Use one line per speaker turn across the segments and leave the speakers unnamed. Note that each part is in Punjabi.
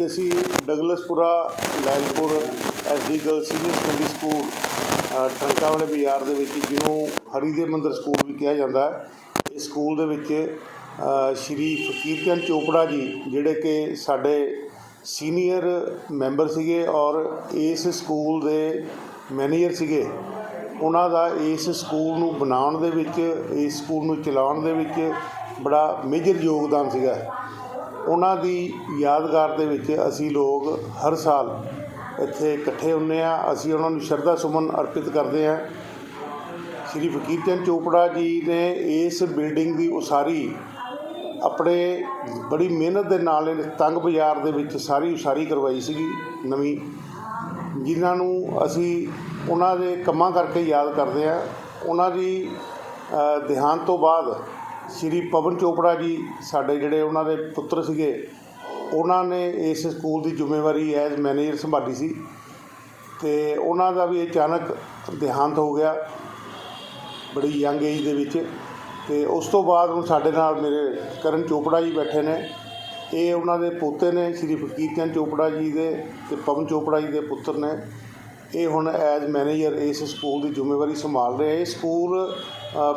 ਅੱਜ ਅਸੀਂ Douglaspura Lyallpur SD girl senior secondary school ਅ, ਵਾਲੇ ਬਾਜ਼ਾਰ ਦੇ ਵਿੱਚ ਜਿਹਨੂੰ ਹਰੀ ਦੇ ਮੰਦਰ ਸਕੂਲ ਵੀ ਕਿਹਾ ਜਾਂਦਾ ਹੈ। ਇਸ ਸਕੂਲ ਦੇ ਵਿੱਚ ਸ਼੍ਰੀ ਫਕੀਰ ਚੰਦ ਚੋਪੜਾ ਜੀ ਜਿਹੜੇ ਕਿ ਸਾਡੇ ਸੀਨੀਅਰ ਮੈਂਬਰ ਸੀਗੇ ਔਰ ਇਸ ਸਕੂਲ ਦੇ ਮੈਨੇਜਰ ਸੀਗੇ ਉਹਨਾਂ ਦਾ ਇਸ ਸਕੂਲ ਨੂੰ ਬਣਾਉਣ ਦੇ ਵਿੱਚ ਇਸ ਸਕੂਲ ਨੂੰ ਚਲਾਉਣ ਦੇ ਵਿੱਚ ਬੜਾ ਮੇਜਰ ਯੋਗਦਾਨ ਸੀਗਾ। ਉਹਨਾਂ ਦੀ ਯਾਦਗਾਰ ਦੇ ਵਿੱਚ ਅਸੀਂ ਲੋਕ ਹਰ ਸਾਲ ਇੱਥੇ ਇਕੱਠੇ ਹੁੰਨੇ ਆ ਅਸੀਂ ਉਹਨਾਂ ਨੂੰ ਸ਼ਰਧਾ ਸੁਮਨ ਅਰਪਿਤ ਕਰਦੇ ਹਾਂ। ਸ਼੍ਰੀ ਫਕੀਰ ਚੰਦ ਚੋਪੜਾ ਜੀ ਨੇ ਇਸ ਬਿਲਡਿੰਗ ਦੀ ਉਸਾਰੀ ਆਪਣੇ ਬੜੀ ਮਿਹਨਤ ਦੇ ਨਾਲ ਇਹ ਤੰਗ ਬਾਜ਼ਾਰ ਦੇ ਵਿੱਚ ਸਾਰੀ ਉਸਾਰੀ ਕਰਵਾਈ ਸੀਗੀ ਨਵੀਂ, ਜਿਨ੍ਹਾਂ ਨੂੰ ਅਸੀਂ ਉਹਨਾਂ ਦੇ ਕੰਮਾਂ ਕਰਕੇ ਯਾਦ ਕਰਦੇ ਹਾਂ। ਉਹਨਾਂ ਦੀ ਦੇਹਾਂਤ ਤੋਂ ਬਾਅਦ ਸ਼੍ਰੀ ਪਵਨ ਚੋਪੜਾ ਜੀ ਸਾਡੇ ਜਿਹੜੇ ਉਹਨਾਂ ਦੇ ਪੁੱਤਰ ਸੀਗੇ, ਉਹਨਾਂ ਨੇ ਇਸ ਸਕੂਲ ਦੀ ਜ਼ਿੰਮੇਵਾਰੀ ਐਜ਼ ਮੈਨੇਜਰ ਸੰਭਾਲੀ ਸੀ ਤੇ ਉਹਨਾਂ ਦਾ ਵੀ ਅਚਾਨਕ ਦੇਹਾਂਤ ਹੋ ਗਿਆ ਬੜੀ ਯੰਗ ਏਜ ਦੇ ਵਿੱਚ ਤੇ ਉਸ ਤੋਂ ਬਾਅਦ ਹੁਣ ਸਾਡੇ ਨਾਲ ਮੇਰੇ ਕਰਨ ਚੋਪੜਾ ਜੀ ਬੈਠੇ ਨੇ। ਇਹ ਉਹਨਾਂ ਦੇ ਪੋਤੇ ਨੇ, ਸ਼੍ਰੀ ਫਕੀਰ ਚੰਦ ਚੋਪੜਾ ਜੀ ਦੇ ਤੇ ਪਵਨ ਚੋਪੜਾ ਜੀ ਦੇ ਪੁੱਤਰ ਨੇ। ਇਹ ਹੁਣ ਐਜ਼ ਮੈਨੇਜਰ ਇਸ ਸਕੂਲ ਦੀ ਜ਼ਿੰਮੇਵਾਰੀ ਸੰਭਾਲ ਰਹੇ ਇਹ ਸਕੂਲ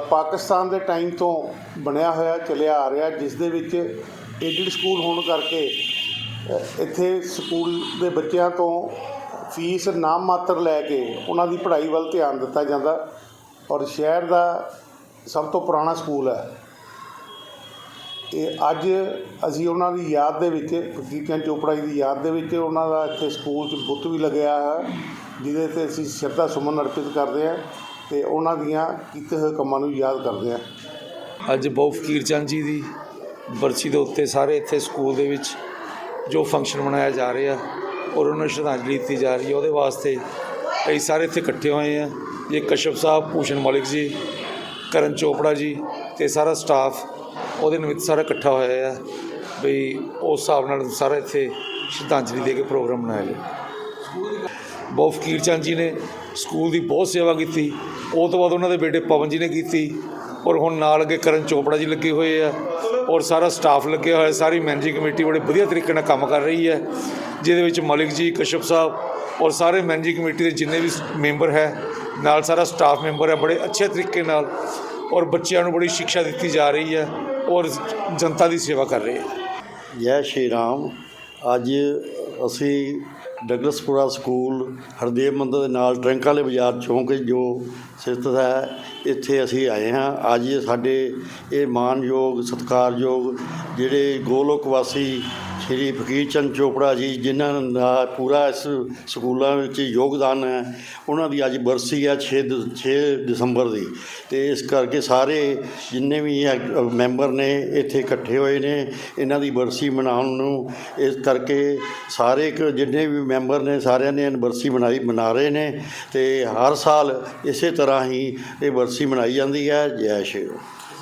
ਪਾਕਿਸਤਾਨ ਦੇ ਟਾਈਮ ਤੋਂ ਬਣਿਆ ਹੋਇਆ, ਚੱਲਿਆ ਆ ਰਿਹਾ ਜਿਸ ਦੇ ਵਿੱਚ ਏਡਡ ਸਕੂਲ ਹੋਣ ਕਰਕੇ ਇੱਥੇ ਸਕੂਲ ਦੇ ਬੱਚਿਆਂ ਤੋਂ ਫੀਸ ਨਾਮ ਮਾਤਰ ਲੈ ਕੇ ਉਹਨਾਂ ਦੀ ਪੜ੍ਹਾਈ ਵੱਲ ਧਿਆਨ ਦਿੱਤਾ ਜਾਂਦਾ ਔਰ ਸ਼ਹਿਰ ਦਾ ਸਭ ਤੋਂ ਪੁਰਾਣਾ ਸਕੂਲ ਹੈ। ਇਹ ਅੱਜ ਅਸੀਂ ਉਹਨਾਂ ਦੀ ਯਾਦ ਦੇ ਵਿੱਚ ਫਕੀਰ ਚੰਦ ਚੋਪੜਾ ਜੀ ਦੀ ਯਾਦ ਦੇ ਵਿੱਚ ਉਹਨਾਂ ਦਾ ਇੱਥੇ ਸਕੂਲ 'ਚ ਬੁੱਤ ਵੀ ਲੱਗਿਆ ਹੈ ਜਿਹਦੇ ਤੇ ਅਸੀਂ ਸ਼ਰਧਾ ਸੁਮਨ ਅਰਪਿਤ ਕਰਦੇ ਹਾਂ। ਤੇ ਉਹਨਾਂ ਦੀਆਂ ਕੀਤੇ ਹੋਏ ਕੰਮਾਂ ਨੂੰ ਯਾਦ ਕਰਦੇ ਹਾਂ।
ਅੱਜ ਬਹੁ ਫਕੀਰ ਚੰਦ ਜੀ ਦੀ ਬਰਸੀ ਦੇ ਉੱਤੇ ਸਾਰੇ ਇੱਥੇ ਸਕੂਲ ਦੇ ਵਿੱਚ ਜੋ ਫੰਕਸ਼ਨ ਮਨਾਇਆ ਜਾ ਰਿਹਾ ਔਰ ਉਹਨਾਂ ਨੂੰ ਸ਼ਰਧਾਂਜਲੀ ਦਿੱਤੀ ਜਾ ਰਹੀ ਹੈ। ਉਹਦੇ ਵਾਸਤੇ ਅਸੀਂ ਸਾਰੇ ਇੱਥੇ ਇਕੱਠੇ ਹੋਏ ਆ। ਇਹ ਕਸ਼ਪ ਸਾਹਿਬ, ਭੂਸ਼ਣ ਮਲਿਕ ਜੀ, ਕਰਨ ਚੋਪੜਾ ਜੀ ਤੇ ਸਾਰਾ ਸਟਾਫ ਉਹਦੇ ਨਿਮਿਤ ਸਾਰਾ ਇਕੱਠਾ ਹੋਇਆ ਆ ਬਈ ਉਸ ਹਿਸਾਬ ਨਾਲ ਸਾਰਾ ਇੱਥੇ ਸ਼ਰਧਾਂਜਲੀ ਦੇ ਕੇ ਪ੍ਰੋਗਰਾਮ ਮਨਾਇਆ ਗਿਆ ਬਹੁ ਫਕੀਰ ਚੰਦ ਜੀ ਨੇ ਸਕੂਲ ਦੀ ਬਹੁਤ ਸੇਵਾ ਕੀਤੀ। ਉਹ ਤੋਂ ਬਾਅਦ ਉਹਨਾਂ ਦੇ ਬੇਟੇ ਪਵਨ ਜੀ ਨੇ ਕੀਤੀ। ਔਰ ਹੁਣ ਨਾਲ ਅੱਗੇ ਕਰਨ ਚੋਪੜਾ ਜੀ ਲੱਗੇ ਹੋਏ ਆ। ਔਰ ਸਾਰਾ ਸਟਾਫ ਲੱਗਿਆ ਹੋਇਆ, ਸਾਰੀ ਮੈਨੇਜਿੰਗ ਕਮੇਟੀ ਬੜੇ ਵਧੀਆ ਤਰੀਕੇ ਨਾਲ ਕੰਮ ਕਰ ਰਹੀ ਹੈ। ਜਿਹਦੇ ਵਿੱਚ ਮਲਿਕ ਜੀ, ਕਸ਼ਪ ਸਾਹਿਬ ਔਰ ਸਾਰੇ ਮੈਨੇਜਿੰਗ ਕਮੇਟੀ ਦੇ ਜਿੰਨੇ ਵੀ ਮੈਂਬਰ ਹੈ, ਨਾਲ ਸਾਰਾ ਸਟਾਫ ਮੈਂਬਰ ਹੈ, ਬੜੇ ਅੱਛੇ ਤਰੀਕੇ ਨਾਲ ਔਰ ਬੱਚਿਆਂ ਨੂੰ ਬੜੀ ਸਿੱਖਿਆ ਦਿੱਤੀ ਜਾ ਰਹੀ ਹੈ ਔਰ ਜਨਤਾ ਦੀ ਸੇਵਾ ਕਰ ਰਹੇ ਹੈ।
ਜੈ ਸ਼੍ਰੀ ਰਾਮ। ਅੱਜ ਅਸੀਂ ਡਗਲਸਪੁਰਾ ਸਕੂਲ ਹਰਦੇਵ ਮੰਦਰ ਦੇ ਨਾਲ ਟਰੰਕਾਂ ਵਾਲੇ ਬਾਜ਼ਾਰ ਚੌਂਕ ਜੋ ਸਥਿਤ ਹੈ। ਇੱਥੇ ਅਸੀਂ ਆਏ ਹਾਂ। ਅੱਜ ਸਾਡੇ ਇਹ ਮਾਣਯੋਗ ਸਤਿਕਾਰਯੋਗ ਜਿਹੜੇ ਗੋਲੋਕ ਵਾਸੀ ਸ਼੍ਰੀ ਫਕੀਰ ਚੰਦ ਚੋਪੜਾ ਜੀ, ਜਿਨ੍ਹਾਂ ਦਾ ਪੂਰਾ ਇਸ ਸਕੂਲਾਂ ਵਿੱਚ ਯੋਗਦਾਨ ਹੈ, ਉਹਨਾਂ ਦੀ ਅੱਜ ਬਰਸੀ ਹੈ 6 6 ਦਸੰਬਰ ਦੀ। ਤੇ ਇਸ ਕਰਕੇ ਸਾਰੇ ਜਿੰਨੇ ਵੀ ਮੈਂਬਰ ਨੇ, ਇੱਥੇ ਇਕੱਠੇ ਹੋਏ ਨੇ, ਇਹਨਾਂ ਦੀ ਬਰਸੀ ਮਨਾਉਣ ਨੂੰ। ਇਸ ਕਰਕੇ ਸਾਰੇ ਇੱਕ, ਜਿੰਨੇ ਵੀ ਮੈਂਬਰ ਨੇ, ਸਾਰਿਆਂ ਨੇ ਬਰਸੀ ਮਨਾਈ, ਮਨਾ ਰਹੇ ਨੇ। ਤੇ ਹਰ ਸਾਲ ਇਸੇ ਤਰ੍ਹਾਂ ਹੀ ਇਹ ਬਰਸੀ ਮਨਾਈ ਜਾਂਦੀ ਹੈ। ਜੈ ਸ਼੍ਰੀ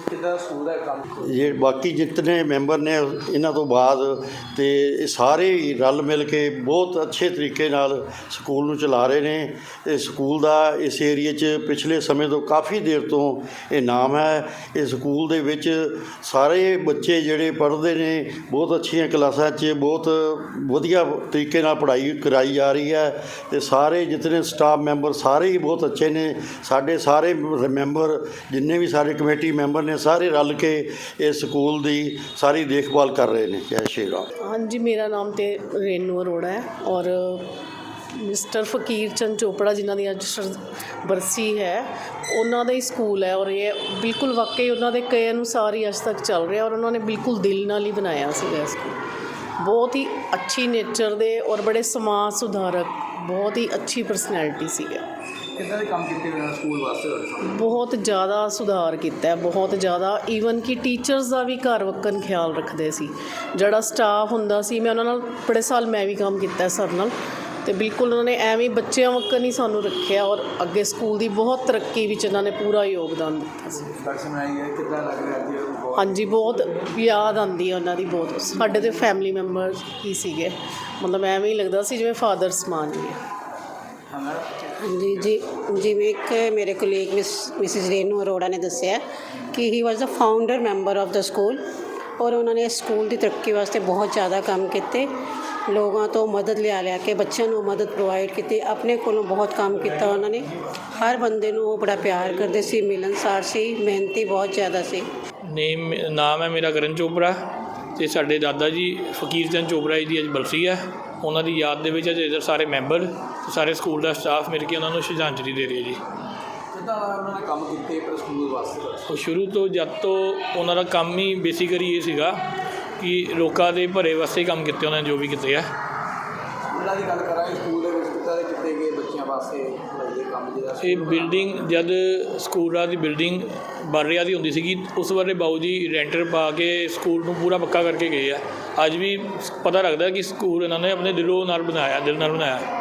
ਕਿੱਦਾਂ ਸਕੂਲ ਦਾ ਕੰਮ
ਜੇ ਬਾਕੀ ਜਿਤਨੇ ਮੈਂਬਰ ਨੇ ਇਹਨਾਂ ਤੋਂ ਬਾਅਦ ਤੇ ਇਹ ਸਾਰੇ ਹੀ ਰਲ ਮਿਲ ਕੇ ਬਹੁਤ ਅੱਛੇ ਤਰੀਕੇ ਨਾਲ ਸਕੂਲ ਨੂੰ ਚਲਾ ਰਹੇ ਨੇ। ਇਹ ਸਕੂਲ ਦਾ ਇਸ ਏਰੀਏ 'ਚ ਪਿਛਲੇ ਸਮੇਂ ਤੋਂ ਕਾਫੀ ਦੇਰ ਤੋਂ ਇਹ ਨਾਮ ਹੈ। ਇਹ ਸਕੂਲ ਦੇ ਵਿੱਚ ਸਾਰੇ ਬੱਚੇ ਜਿਹੜੇ ਪੜ੍ਹਦੇ ਨੇ, ਬਹੁਤ ਅੱਛੀਆਂ ਕਲਾਸਾਂ 'ਚ ਬਹੁਤ ਵਧੀਆ ਤਰੀਕੇ ਨਾਲ ਪੜ੍ਹਾਈ ਕਰਾਈ ਜਾ ਰਹੀ ਹੈ ਤੇ ਸਾਰੇ ਜਿਤਨੇ ਸਟਾਫ ਮੈਂਬਰ ਸਾਰੇ ਹੀ ਬਹੁਤ ਅੱਛੇ ਨੇ। ਸਾਡੇ ਸਾਰੇ ਮੈਂਬਰ, ਜਿੰਨੇ ਵੀ ਸਾਰੇ ਕਮੇਟੀ ਮੈਂਬਰ ਨੇ ਸਾਰੇ ਰਲ ਕੇ ਇਸ ਸਕੂਲ ਦੀ ਸਾਰੀ ਦੇਖਭਾਲ ਕਰ ਰਹੇ ਨੇ, ਜੈ ਸ਼੍ਰੀ ਰਾਮ।
ਹਾਂਜੀ, ਮੇਰਾ ਨਾਮ ਤੇ ਰੇਨੂ ਅਰੋੜਾ ਹੈ ਔਰ ਮਿਸਟਰ ਫਕੀਰ ਚੰਦ ਚੋਪੜਾ ਜਿਨ੍ਹਾਂ ਦੀ ਅੱਜ ਬਰਸੀ ਹੈ, ਉਹਨਾਂ ਦਾ ਹੀ ਸਕੂਲ ਹੈ ਔਰ ਇਹ ਬਿਲਕੁਲ ਵਾਕਈ ਉਹਨਾਂ ਦੇ ਕਹੇ ਅਨੁਸਾਰ ਹੀ ਅੱਜ ਤੱਕ ਚੱਲ ਰਿਹਾ ਔਰ ਉਹਨਾਂ ਨੇ ਬਿਲਕੁਲ ਦਿਲ ਨਾਲ ਹੀ ਬਣਾਇਆ ਸੀਗਾ ਸਕੂਲ। ਬਹੁਤ ਹੀ ਅੱਛੀ ਨੇਚਰ ਦੇ ਔਰ ਬੜੇ ਸਮਾਜ ਸੁਧਾਰਕ, ਬਹੁਤ ਹੀ ਅੱਛੀ ਪਰਸਨੈਲਿਟੀ ਸੀਗਾ।
ਕਿੱਦਾਂ ਦੇ ਕੰਮ ਕੀਤੇ ਹੋਏ ਨੇ ਸਕੂਲ ਵਾਸਤੇ ਤੁਹਾਡੇ ਸਾਹਮਣੇ?
ਬਹੁਤ ਜ਼ਿਆਦਾ ਸੁਧਾਰ ਕੀਤਾ ਹੈ ਬਹੁਤ ਜ਼ਿਆਦਾ। ਈਵਨ ਕਿ ਟੀਚਰਸ ਦਾ ਵੀ ਘਰ ਵਕਨ ਖਿਆਲ ਰੱਖਦੇ ਸੀ। ਜਿਹੜਾ ਸਟਾਫ ਹੁੰਦਾ ਸੀ ਮੈਂ ਉਹਨਾਂ ਨਾਲ ਬੜੇ ਸਾਲ ਮੈਂ ਵੀ ਕੰਮ ਕੀਤਾ ਸਰ ਨਾਲ। ਤੇ ਬਿਲਕੁਲ ਉਹਨਾਂ ਨੇ ਐਵੇਂ ਹੀ ਬੱਚਿਆਂ ਵਕਨ ਹੀ ਸਾਨੂੰ ਰੱਖਿਆ ਔਰ ਅੱਗੇ ਸਕੂਲ ਦੀ ਬਹੁਤ ਤਰੱਕੀ ਵਿੱਚ ਇਹਨਾਂ ਨੇ ਪੂਰਾ ਯੋਗਦਾਨ ਦਿੱਤਾ ਸੀ।
ਬਰਸੀ ਮਨਾਈ ਹੈ ਕਿੱਦਾਂ ਲੱਗ ਰਿਹਾ ਜੀ? ਬਹੁਤ
ਹਾਂਜੀ ਬਹੁਤ ਯਾਦ ਆਉਂਦੀ ਹੈ ਉਹਨਾਂ ਦੀ ਬਹੁਤ। ਸਾਡੇ ਤੇ ਫੈਮਿਲੀ ਮੈਂਬਰ ਹੀ ਸੀਗੇ। ਮਤਲਬ ਐਵੇਂ ਹੀ ਲੱਗਦਾ ਸੀ ਜਿਵੇਂ ਫਾਦਰ ਸਮਾਨ ਹੀ ਹੈ
ਹਾਂ ਮੈਡਮ
ਹਾਂਜੀ, ਜੀ, ਜਿਵੇਂ ਕਿ ਮੇਰੇ colleague miss missis Renu Arora ਨੇ ਦੱਸਿਆ ਕਿ he was the founder member of the school ਔਰ ਉਹਨਾਂ ਨੇ ਸਕੂਲ ਦੀ ਤਰੱਕੀ ਵਾਸਤੇ ਬਹੁਤ ਜ਼ਿਆਦਾ ਕੰਮ ਕੀਤੇ, ਲੋਕਾਂ ਤੋਂ ਮਦਦ ਲਿਆ ਲਿਆ ਕੇ, ਬੱਚਿਆਂ ਨੂੰ ਮਦਦ ਪ੍ਰੋਵਾਈਡ ਕੀਤੀ, ਆਪਣੇ ਕੋਲੋਂ ਬਹੁਤ ਕੰਮ ਕੀਤਾ ਉਹਨਾਂ ਨੇ, ਹਰ ਬੰਦੇ ਨੂੰ ਉਹ ਬੜਾ ਪਿਆਰ ਕਰਦੇ ਸੀ ਮਿਲਨਸਾਰ ਸੀ, ਮਿਹਨਤੀ ਬਹੁਤ ਜ਼ਿਆਦਾ ਸੀ।
ਨੇਮ, ਨਾਮ ਹੈ ਮੇਰਾ ਕਰਨ ਚੋਪੜਾ ਤੇ ਸਾਡੇ ਦਾਦਾ ਜੀ ਫਕੀਰ ਚੰਦ ਚੋਪੜਾ ਜੀ ਦੀ ਅੱਜ ਬਰਸੀ ਹੈ ਉਹਨਾਂ ਦੀ ਯਾਦ ਦੇ ਵਿੱਚ ਅੱਜ ਇੱਧਰ ਸਾਰੇ ਮੈਂਬਰ ਤੇ ਸਾਰੇ ਸਕੂਲ ਦਾ ਸਟਾਫ ਮਿਲ ਕੇ ਉਹਨਾਂ ਨੂੰ ਸ਼ਰਧਾਂਜਲੀ ਦੇ ਰਹੇ ਜੀ।
ਕਿੱਦਾਂ ਉਹਨਾਂ ਨੇ ਕੰਮ ਕੀਤੇ ਪਰ ਸਕੂਲ ਵਾਸਤੇ?
ਸ਼ੁਰੂ ਤੋਂ ਜਦ ਤੋਂ ਉਹਨਾਂ ਦਾ ਕੰਮ ਹੀ ਬੇਸਿਕਲੀ ਇਹ ਸੀਗਾ ਕਿ ਲੋਕਾਂ ਦੇ ਭਰੇ ਵਾਸਤੇ ਕੰਮ ਕੀਤੇ ਉਹਨਾਂ ਨੇ ਜੋ ਵੀ ਕੀਤੇ ਆ।
ਸਕੂਲਾਂ ਦੀ ਗੱਲ ਕਰਾਂਗੇ ਸਕੂਲ ਦੇ ਵਿੱਚ ਕੀਤੇ ਗਏ ਬੱਚਿਆਂ ਵਾਸਤੇ?
ਇਹ ਬਿਲਡਿੰਗ ਜਦ ਸਕੂਲਾਂ ਦੀ ਬਿਲਡਿੰਗ ਬਣ ਰਿਹਾ ਦੀ ਹੁੰਦੀ ਸੀਗੀ, ਉਸ ਬਾਰੇ ਬਾਊ ਜੀ ਰੈਂਟਰ ਪਾ ਕੇ ਸਕੂਲ ਨੂੰ ਪੂਰਾ ਪੱਕਾ ਕਰਕੇ ਗਏ ਆ। ਅੱਜ ਵੀ ਪਤਾ ਲੱਗਦਾ ਕਿ ਸਕੂਲ ਇਹਨਾਂ ਨੇ ਆਪਣੇ ਦਿਲੋਂ ਨਾਲ ਬਣਾਇਆ, ਦਿਲ ਨਾਲ ਬਣਾਇਆ।